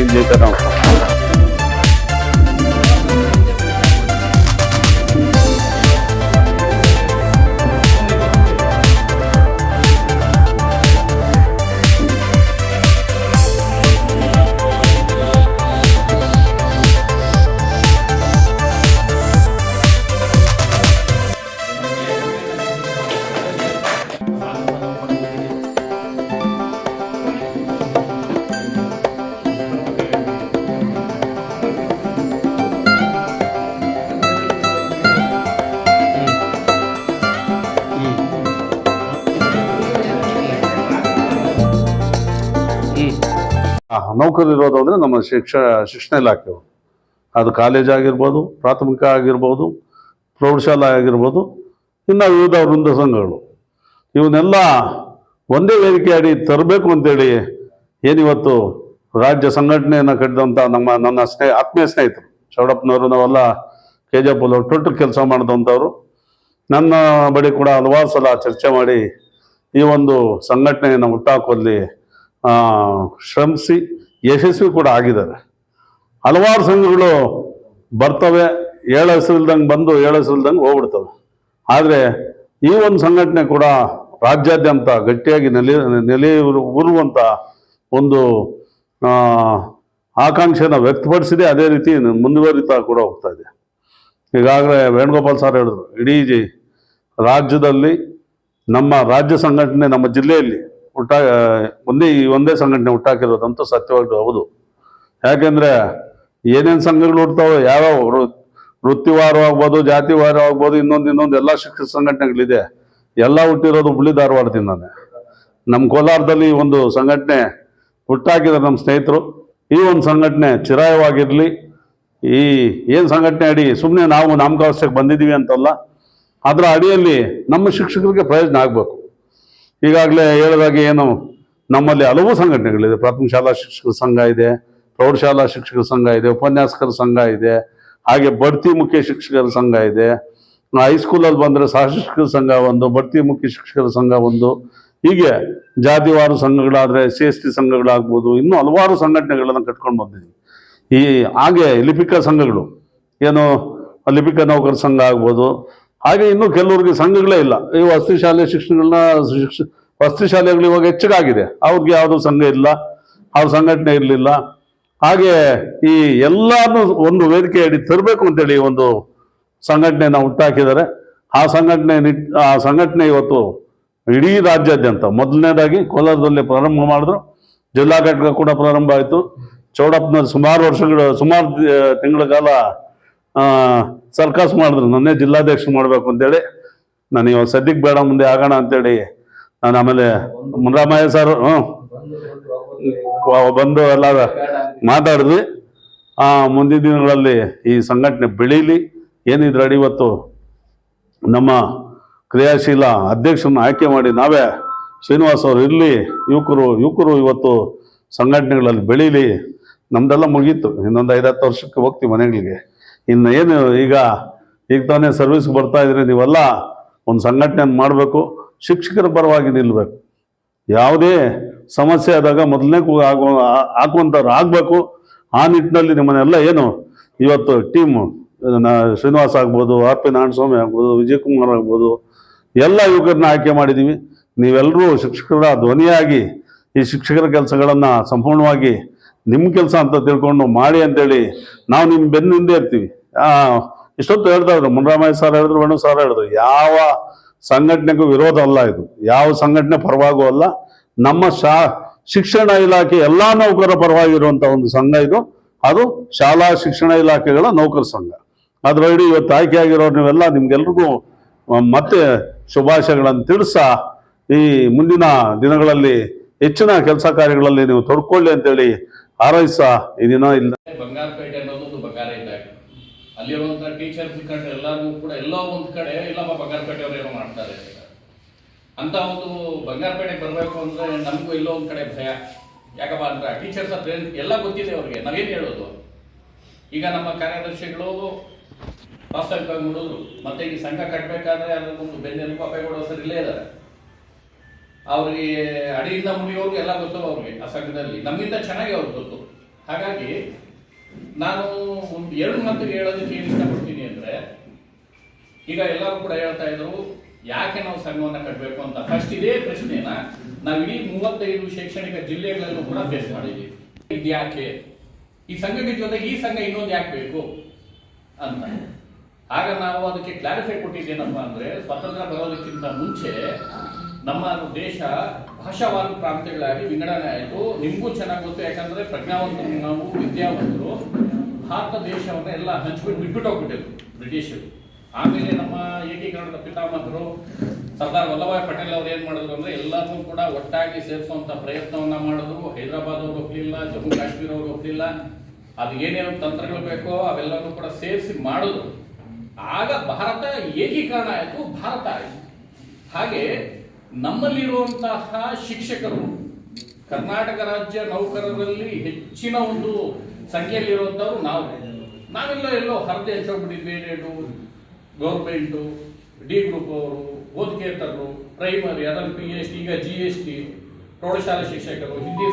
ತಿಳಿಸ್ತಾ ಇದ್ದೀನಿ ಜೈ ಜೈ ನೌಕರರು ಇರೋದು ಅಂದರೆ ನಮ್ಮ ಶಿಕ್ಷ ಶಿಕ್ಷಣ ಇಲಾಖೆಯವರು ಅದು ಕಾಲೇಜ್ ಆಗಿರ್ಬೋದು ಪ್ರಾಥಮಿಕ ಆಗಿರ್ಬೋದು ಪ್ರೌಢಶಾಲೆ ಆಗಿರ್ಬೋದು ಇನ್ನು ವಿವಿಧ ವೃಂದ ಸಂಘಗಳು. ಇವನ್ನೆಲ್ಲ ಒಂದೇ ವೇದಿಕೆ ಅಡಿ ತರಬೇಕು ಅಂತೇಳಿ ಏನಿವತ್ತು ರಾಜ್ಯ ಸಂಘಟನೆಯನ್ನು ಕಟ್ಟಿದಂಥ ನಮ್ಮ ನನ್ನ ಸ್ನೇಹ ಆತ್ಮೀಯ ಸ್ನೇಹಿತರು ಚೌಡಪ್ಪನವರು ನಾವೆಲ್ಲ ಕೆ ಜೆ ಅವರು ಟೊಟ್ಟು ಕೆಲಸ ಮಾಡಿದಂಥವ್ರು. ನನ್ನ ಬಳಿ ಕೂಡ ಹಲವಾರು ಸಲ ಚರ್ಚೆ ಮಾಡಿ ಈ ಒಂದು ಸಂಘಟನೆಯನ್ನು ಹುಟ್ಟಾಕುವಲ್ಲಿ ಆ, ಶ್ರಮಿಸಿ ಯಶಸ್ವಿ ಕೂಡ ಆಗಿದ್ದಾರೆ. ಹಲವಾರು ಸಂಘಗಳು ಬರ್ತವೆ, ಏಳು ಹೆಸರಿಲ್ದಂಗೆ ಬಂದು ಏಳು ಹೆಸರಿಲ್ದಂಗೆ ಹೋಗ್ಬಿಡ್ತವೆ. ಆದರೆ ಈ ಒಂದು ಸಂಘಟನೆ ಕೂಡ ರಾಜ್ಯಾದ್ಯಂತ ಗಟ್ಟಿಯಾಗಿ ನೆಲೆ ನೆಲೆ ಉರುವಂಥ ಒಂದು ಆಕಾಂಕ್ಷೆನ ವ್ಯಕ್ತಪಡಿಸಿದೆ. ಅದೇ ರೀತಿ ಮುಂದುವರಿತಾ ಕೂಡ ಹೋಗ್ತಾ ಇದೆ. ಈಗಾಗಲೇ ವೇಣುಗೋಪಾಲ್ ಸರ್ ಹೇಳಿದ್ರು, ಇಡೀ ರಾಜ್ಯದಲ್ಲಿ ನಮ್ಮ ರಾಜ್ಯ ಸಂಘಟನೆ ನಮ್ಮ ಜಿಲ್ಲೆಯಲ್ಲಿ ಹುಟ್ಟಾ ಒಂದೇ, ಈ ಒಂದೇ ಸಂಘಟನೆ ಹುಟ್ಟಾಕಿರೋದಂತೂ ಸತ್ಯವಾಗ್ಲೂ ಹೌದು. ಯಾಕೆಂದ್ರೆ ಏನೇನು ಸಂಘಗಳು ಹುಡ್ತಾವೆ ಯಾವ್ಯಾವ ವೃತ್ತಿವಾರ ಆಗ್ಬೋದು, ಜಾತಿವಾರ ಆಗ್ಬೋದು, ಇನ್ನೊಂದು ಇನ್ನೊಂದು ಎಲ್ಲ ಶಿಕ್ಷಕ ಸಂಘಟನೆಗಳಿದೆ. ಎಲ್ಲ ಹುಟ್ಟಿರೋದು ಹುಬ್ಳಿ ಧಾರವಾಡದಿಂದಾನೆ ನಮ್ಮ ಕೋಲಾರದಲ್ಲಿ ಒಂದು ಸಂಘಟನೆ ಹುಟ್ಟಾಕಿದ್ದಾರೆ ನಮ್ಮ ಸ್ನೇಹಿತರು. ಈ ಒಂದು ಸಂಘಟನೆ ಚಿರಾಯವಾಗಿರಲಿ, ಈ ಏನು ಸಂಘಟನೆ ಅಡಿ ಸುಮ್ಮನೆ ನಾವು ನಾಮಕಾವಸ್ಥೆಗೆ ಬಂದಿದ್ದೀವಿ ಅಂತಲ್ಲ, ಅದರ ಅಡಿಯಲ್ಲಿ ನಮ್ಮ ಶಿಕ್ಷಕರಿಗೆ ಪ್ರಯೋಜನ ಆಗಬೇಕು. ಈಗಾಗಲೇ ಹೇಳಿದಾಗೆ ಏನು, ನಮ್ಮಲ್ಲಿ ಹಲವು ಸಂಘಟನೆಗಳಿದೆ. ಪ್ರಾಥಮಿಕ ಶಾಲಾ ಶಿಕ್ಷಕರ ಸಂಘ ಇದೆ, ಪ್ರೌಢಶಾಲಾ ಶಿಕ್ಷಕರ ಸಂಘ ಇದೆ, ಉಪನ್ಯಾಸಕರ ಸಂಘ ಇದೆ, ಹಾಗೆ ಬಡ್ತಿ ಮುಖ್ಯ ಶಿಕ್ಷಕರ ಸಂಘ ಇದೆ. ಹೈಸ್ಕೂಲಲ್ಲಿ ಬಂದರೆ ಸಹ ಶಿಕ್ಷಕರ ಸಂಘ ಒಂದು, ಬಡ್ತಿ ಮುಖ್ಯ ಶಿಕ್ಷಕರ ಸಂಘ ಒಂದು. ಹೀಗೆ ಜಾತಿವಾರು ಸಂಘಗಳಾದರೆ ಸಿ ಎಸ್ ಟಿ ಸಂಘಗಳಾಗ್ಬೋದು, ಇನ್ನೂ ಹಲವಾರು ಸಂಘಟನೆಗಳನ್ನು ಕಟ್ಕೊಂಡು ಬಂದಿದ್ದೀವಿ ಈ ಹಾಗೆ ಲಿಪಿಕ ಸಂಘಗಳು, ಏನು ಲಿಪಿಕ ನೌಕರ ಸಂಘ ಆಗ್ಬೋದು ಹಾಗೆ ಇನ್ನೂ ಕೆಲವರಿಗೆ ಸಂಘಗಳೇ ಇಲ್ಲ. ಈ ವಸತಿ ಶಾಲೆ ಶಿಕ್ಷಣಗಳನ್ನ ಶಿಕ್ಷ ವಸತಿ ಶಾಲೆಗಳು ಇವಾಗ ಹೆಚ್ಚಾಗಿದೆ ಅವ್ರಿಗೆ ಯಾವುದೂ ಸಂಘ ಇಲ್ಲ, ಅವ್ರ ಸಂಘಟನೆ ಇರಲಿಲ್ಲ. ಹಾಗೆ ಈ ಎಲ್ಲಾನು ಒಂದು ವೇದಿಕೆ ಅಡಿ ತರಬೇಕು ಅಂತೇಳಿ ಒಂದು ಸಂಘಟನೆನ ಹುಟ್ಟಾಕಿದ್ದಾರೆ. ಆ ಸಂಘಟನೆ ಆ ಸಂಘಟನೆ ಇವತ್ತು ಇಡೀ ರಾಜ್ಯಾದ್ಯಂತ ಮೊದಲನೇದಾಗಿ ಕೋಲಾರದಲ್ಲಿ ಪ್ರಾರಂಭ ಮಾಡಿದ್ರು. ಜಿಲ್ಲಾ ಘಟಕ ಕೂಡ ಪ್ರಾರಂಭ ಆಯಿತು. ಚೌಡಪ್ಪನ ಸುಮಾರು ವರ್ಷಗಳು, ಸುಮಾರು ತಿಂಗಳ ಕಾಲ ಸರ್ಕಸ್ ಮಾಡಿದ್ರು. ನನ್ನೇ ಜಿಲ್ಲಾಧ್ಯಕ್ಷ ಮಾಡಬೇಕು ಅಂತೇಳಿ. ನಾನು ಇವಾಗ ಸದ್ಯಕ್ಕೆ ಬೇಡ ಮುಂದೆ ಆಗೋಣ ಅಂತೇಳಿ. ನಾನು ಆಮೇಲೆ ಮುನ್ರಾಮಯ್ಯ ಸರ್ ಹ್ಞೂ ಬಂದು ಎಲ್ಲ ಮಾತಾಡಿದ್ವಿ. ಮುಂದಿನ ದಿನಗಳಲ್ಲಿ ಈ ಸಂಘಟನೆ ಬೆಳೀಲಿ. ಏನಿದ್ರೆ ಅಡಿ ಇವತ್ತು ನಮ್ಮ ಕ್ರಿಯಾಶೀಲ ಅಧ್ಯಕ್ಷರನ್ನ ಆಯ್ಕೆ ಮಾಡಿ ನಾವೇ ಶ್ರೀನಿವಾಸ್ ಅವರು ಇರಲಿ. ಯುವಕರು ಯುವಕರು ಇವತ್ತು ಸಂಘಟನೆಗಳಲ್ಲಿ ಬೆಳೀಲಿ. ನಮ್ದೆಲ್ಲ ಮುಗೀತು. ಇನ್ನೊಂದು ಐದತ್ತು ವರ್ಷಕ್ಕೆ ಹೋಗ್ತೀವಿ ಮನೆಗಳಿಗೆ. ಇನ್ನು ಏನು ಈಗ ಈಗ ತಾನೇ ಸರ್ವಿಸ್ಗೆ ಬರ್ತಾ ಇದ್ರಿ ನೀವೆಲ್ಲ ಒಂದು ಸಂಘಟನೆಯನ್ನು ಮಾಡಬೇಕು, ಶಿಕ್ಷಕರ ಪರವಾಗಿ ನಿಲ್ಲಬೇಕು ಯಾವುದೇ ಸಮಸ್ಯೆ ಆದಾಗ ಮೊದಲನೇ ಕೂ ಆಗೋ, ಹಾಕುವಂಥವ್ರು ಆಗಬೇಕು. ಆ ನಿಟ್ಟಿನಲ್ಲಿ ನಿಮ್ಮನ್ನೆಲ್ಲ ಏನು, ಇವತ್ತು ಟೀಮ್ ಶ್ರೀನಿವಾಸ್ ಆಗ್ಬೋದು, ಆರ್ ಪಿ ನಾರಾಯಣಸ್ವಾಮಿ ಆಗ್ಬೋದು, ವಿಜಯಕುಮಾರ್ ಆಗ್ಬೋದು, ಎಲ್ಲ ಯುವಕರನ್ನ ಆಯ್ಕೆ ಮಾಡಿದ್ದೀವಿ ನೀವೆಲ್ಲರೂ ಶಿಕ್ಷಕರ ಧ್ವನಿಯಾಗಿ ಈ ಶಿಕ್ಷಕರ ಕೆಲಸಗಳನ್ನು ಸಂಪೂರ್ಣವಾಗಿ ನಿಮ್ಮ ಕೆಲಸ ಅಂತ ತಿಳ್ಕೊಂಡು ಮಾಡಿ ಅಂತೇಳಿ ನಾವು ನಿಮ್ಮ ಬೆನ್ನಿಂದ ಇರ್ತೀವಿ. ಇಷ್ಟೊತ್ತು ಹೇಳ್ತಾ ಇದ್ರು ಮುನ್ರಾಮಯ್ಯ ಸರ್ ಹೇಳಿದ್ರು, ವೇಣು ಸರ್ ಹೇಳಿದ್ರು, ಯಾವ ಸಂಘಟನೆಗೂ ವಿರೋಧ ಅಲ್ಲ ಇದು. ಯಾವ ಸಂಘಟನೆ ಪರವಾಗೂ ಅಲ್ಲ. ನಮ್ಮ ಶಾ, ಶಿಕ್ಷಣ ಇಲಾಖೆ ಎಲ್ಲ ನೌಕರರ ಪರವಾಗಿರುವಂಥ ಒಂದು ಸಂಘ ಇದು. ಅದು ಶಾಲಾ ಶಿಕ್ಷಣ ಇಲಾಖೆಗಳ ನೌಕರ ಸಂಘ. ಅದರಡಿ ಇವತ್ತು ಆಯ್ಕೆ ಆಗಿರೋರು ನೀವೆಲ್ಲ, ನಿಮ್ಗೆಲ್ರಿಗೂ ಮತ್ತೆ ಶುಭಾಶಯಗಳನ್ನು ತಿಳಿಸ ಈ ಮುಂದಿನ ದಿನಗಳಲ್ಲಿ ಹೆಚ್ಚಿನ ಕೆಲಸ ಕಾರ್ಯಗಳಲ್ಲಿ ನೀವು ತೊಡ್ಕೊಳ್ಳಿ ಅಂತೇಳಿ ಹಾರೈಸ ಈ ದಿನ ಇಲ್ಲ ಅಲ್ಲಿರುವಂತ ಟೀಚರ್ಸ್ ಕಂಡ್ರೆ ಎಲ್ಲರಿಗೂ ಕೂಡ ಎಲ್ಲೋ ಒಂದ್ ಕಡೆ, ಇಲ್ಲಪ್ಪ, ಬಂಗಾರಪೇಟೆ ಅವ್ರು ಏನೋ ಮಾಡ್ತಾರೆ ಅಂತ. ಒಂದು ಬಂಗಾರಪೇಟೆಗೆ ಬರಬೇಕು ಅಂದ್ರೆ ನಮಗೂ ಎಲ್ಲೋ ಒಂದ್ ಕಡೆ ಭಯ. ಯಾಕಪ್ಪ ಅಂದ್ರೆ ಟೀಚರ್ಸ್ ಏನ್- ಎಲ್ಲ ಗೊತ್ತಿದೆ ಅವ್ರಿಗೆ. ನಾವೇನ್ ಹೇಳೋದು? ಈಗ ನಮ್ಮ ಕಾರ್ಯದರ್ಶಿಗಳು ವಾಸ್ತವಿಕವಾಗಿ ನೋಡಿದ್ರು, ಮತ್ತೆ ಈ ಸಂಘ ಕಟ್ಟಬೇಕಾದ್ರೆ ಅದಕ್ಕೊಂದು ಬೆನ್ನೆಲುಬು ಕೊಡೋ ಸರ್ ಇಲ್ಲೇ ಇದ್ದಾರೆ. ಅವ್ರಿಗೆ ಅಡಿಯಿಂದ ಮುಡಿಯೋರ್ಗೆ ಎಲ್ಲ ಗೊತ್ತು ಅವ್ರಿಗೆ, ಆ ಸಂಘದಲ್ಲಿ. ನಮ್ಮಿಂದ ಚೆನ್ನಾಗಿ ಅವ್ರಿಗೆ ಗೊತ್ತು. ಹಾಗಾಗಿ ನಾನು ಒಂದು ಎರಡು ಮಾತು ಹೇಳೋದಕ್ಕೆ ಏನು ಇಷ್ಟಪಡ್ತೀನಿ ಅಂದ್ರೆ, ಈಗ ಎಲ್ಲರೂ ಕೂಡ ಹೇಳ್ತಾ ಇದ್ರು, ಯಾಕೆ ನಾವು ಸಂಘವನ್ನು ಕಟ್ಟಬೇಕು ಅಂತ. ಫಸ್ಟ್ ಇದೇ ಪ್ರಶ್ನೆನ ನಾವು ಇಡೀ ಮೂವತ್ತೈದು ಶೈಕ್ಷಣಿಕ ಜಿಲ್ಲೆಗಳಲ್ಲೂ ಕೂಡ ಫೇಸ್ ಮಾಡಿದ್ದೀವಿ ಇದ್ಯಾಕೆ ಈ ಸಂಘದ ಜೊತೆಗೆ ಈ ಸಂಘ ಇನ್ನೊಂದು ಯಾಕೆ ಬೇಕು ಅಂತ. ಆಗ ನಾವು ಅದಕ್ಕೆ ಕ್ಲಾರಿಫೈ ಕೊಟ್ಟಿದ್ದೇನಪ್ಪ ಅಂದ್ರೆ, ಸ್ವತಂತ್ರ ಬರೋದಕ್ಕಿಂತ ಮುಂಚೆ ನಮ್ಮ ದೇಶ ಭಾಷಾವಾರು ಪ್ರಾಂತ್ಯಗಳಾಗಿ ವಿಂಗಡಣೆ ಆಯಿತು. ನಿಮಗೂ ಚೆನ್ನಾಗಿ ಗೊತ್ತು, ಯಾಕಂದ್ರೆ ಪ್ರಜ್ಞಾವಂತರು ನಾವು, ವಿದ್ಯಾವಂತರು, ಭಾರತ ದೇಶವನ್ನು ಎಲ್ಲ ಹಂಚ್ಬಿಟ್ಟು ಬಿಟ್ಬಿಟ್ಟು ಹೋಗ್ಬಿಟ್ಟಿದ್ರು ಬ್ರಿಟಿಷರು. ಆಮೇಲೆ ನಮ್ಮ ಏಕೀಕರಣದ ಪಿತಾಮಹರು, ಸರ್ದಾರ್ ವಲ್ಲಭಾಯ್ ಪಟೇಲ್ ಅವ್ರು ಏನು ಮಾಡಿದ್ರು ಅಂದ್ರೆ ಎಲ್ಲರನ್ನೂ ಕೂಡ ಒಟ್ಟಾಗಿ ಸೇರಿಸುವಂಥ ಪ್ರಯತ್ನವನ್ನ ಮಾಡಿದ್ರು. ಹೈದರಾಬಾದ್ ಅವ್ರು ಒಪ್ಪಲಿಲ್ಲ ಜಮ್ಮು ಕಾಶ್ಮೀರ ಅವ್ರು ಒಪ್ಪಲಿಲ್ಲ ಅದು ಏನೇನು ತಂತ್ರಗಳು ಬೇಕೋ ಅವೆಲ್ಲವನ್ನೂ ಕೂಡ ಸೇರಿಸಿ ಮಾಡಿದ್ರು. ಆಗ ಭಾರತ ಏಕೀಕರಣ ಆಯಿತು, ಭಾರತ ಆಯಿತು. ಹಾಗೆ ನಮ್ಮಲ್ಲಿರುವಂತಹ ಶಿಕ್ಷಕರು ಕರ್ನಾಟಕ ರಾಜ್ಯ ನೌಕರರಲ್ಲಿ ಹೆಚ್ಚಿನ ಒಂದು ಸಂಖ್ಯೆಯಲ್ಲಿರುವಂಥವ್ರು ನಾವು. ನಾವೆಲ್ಲ ಎಲ್ಲೋ ಹರಿದೆ ಹೆಚ್ಚೋಗ್ಬಿಟ್ಟಿದ್ವಿ ಏನೇನು ಗೌರ್ಮೆಂಟು, ಡಿ ಗ್ರೂಪ್ ಅವರು ಓದ್ಕೇತರರು ಪ್ರೈಮರಿ ಅದರಲ್ಲಿ ಪಿ ಎಚ್ ಟಿ ಈಗ ಜಿ ಎಸ್ ಟಿ ಪ್ರೌಢಶಾಲಾ ಶಿಕ್ಷಕರು, ಹಿಂದಿ